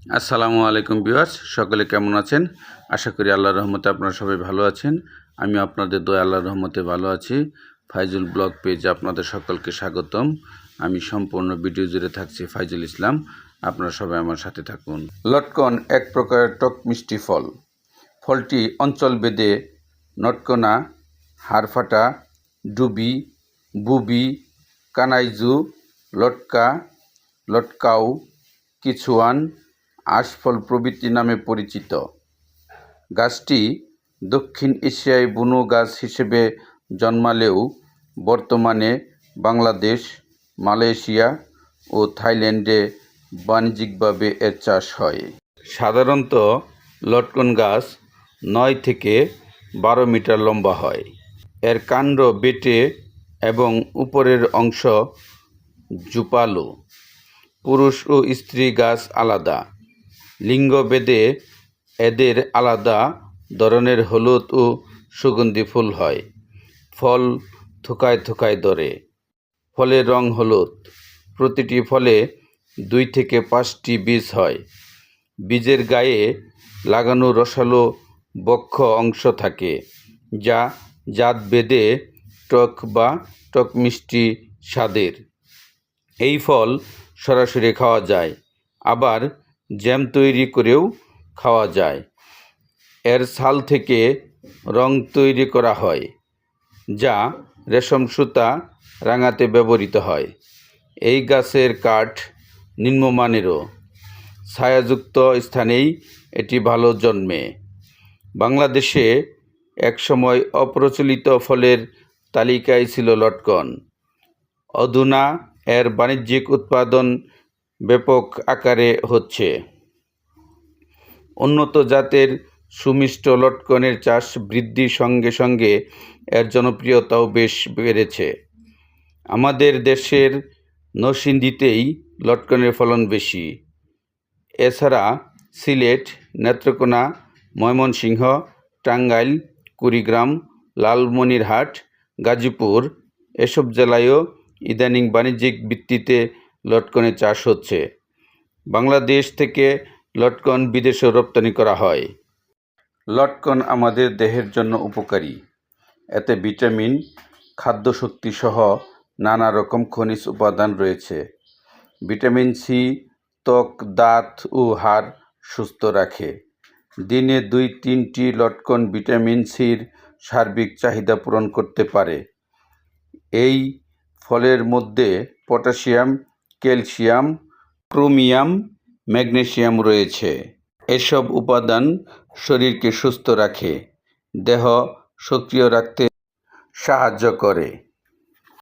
আসসালামু আলাইকুম ভিউয়ার্স, সকলে কেমন আছেন? আশা করি আল্লাহর রহমতে আপনারা সবাই ভালো আছেন। আমি আপনাদের দয়া আল্লাহর রহমতে ভালো আছি। ফাইজুল ব্লগ পেজে আপনাদের সকলকে স্বাগতম। আমি সম্পূর্ণ ভিডিও জুড়ে থাকছি ফাইজুল ইসলাম। আপনারা সবাই আমার সাথে থাকুন। লটকন এক প্রকারের টক মিষ্টি ফল। ফলটি অঞ্চল বেদে নটকনা, হাড়ফাটা, ডুবি, বুবি, কানাইজু, লটকা লটকাউ কিছুয়ান আশফল প্রভৃতি নামে পরিচিত। গাছটি দক্ষিণ এশিয়ায় বুনো গাছ হিসেবে জন্মালেও বর্তমানে বাংলাদেশ, মালয়েশিয়া ও থাইল্যান্ডে বাণিজ্যিকভাবে এর চাষ হয়। সাধারণত লটকন গাছ নয় থেকে বারো মিটার লম্বা হয়। এর কাণ্ড বেটে এবং উপরের অংশ জুপালো। পুরুষ ও স্ত্রী গাছ আলাদা। লিঙ্গভেদে এদের আলাদা ধরনের হলুদ ও সুগন্ধি ফুল হয়। ফল থোকায় থোকায় ধরে। ফলের রং হলুদ। প্রতিটি ফলে দুই থেকে পাঁচটি বীজ হয়। বীজের গায়ে লাগানো রসালো বক্ষ অংশ থাকে, যা জাত বেদে টক বা টক মিষ্টি স্বাদের। এই ফল সরাসরি খাওয়া যায়, আবার জ্যাম তৈরি করেও খাওয়া যায়। এর ছাল থেকে রং তৈরি করা হয়, যা রেশম সুতা রাঙাতে ব্যবহৃত হয়। এই গাছের কাঠ নিম্নমানেরও। ছায়াযুক্ত স্থানেই এটি ভালো জন্মে। বাংলাদেশে একসময় অপ্রচলিত ফলের তালিকায় ছিল লটকন। অধুনা এর বাণিজ্যিক উৎপাদন ব্যাপক আকারে হচ্ছে। উন্নত জাতের সুমিষ্ট লটকনের চাষ বৃদ্ধির সঙ্গে সঙ্গে এর জনপ্রিয়তাও বেশ বেড়েছে। আমাদের দেশের নরসিংদীতেই লটকনের ফলন বেশি। এছাড়া সিলেট, নেত্রকোনা, ময়মনসিংহ, টাঙ্গাইল, কুড়িগ্রাম, লালমনিরহাট, গাজীপুর এসব জেলায়ও ইদানিং বাণিজ্যিক ভিত্তিতে লটকনের চাষ হচ্ছে। বাংলাদেশ থেকে লটকন বিদেশেও রপ্তানি করা হয়। লটকন আমাদের দেহের জন্য উপকারী। এতে ভিটামিন, খাদ্যশক্তি সহ নানা রকম খনিজ উপাদান রয়েছে। ভিটামিন সি, ত্বক, দাঁত ও হাড় সুস্থ রাখে। দিনে দুই তিনটি লটকন ভিটামিন সির সার্বিক চাহিদা পূরণ করতে পারে। এই ফলের মধ্যে পটাশিয়াম ক্যালসিয়াম ক্রোমিয়াম ম্যাগনেসিয়াম রয়েছে। এসব উপাদান শরীরকে সুস্থ রাখে দেহ সক্রিয় রাখতে সাহায্য করে।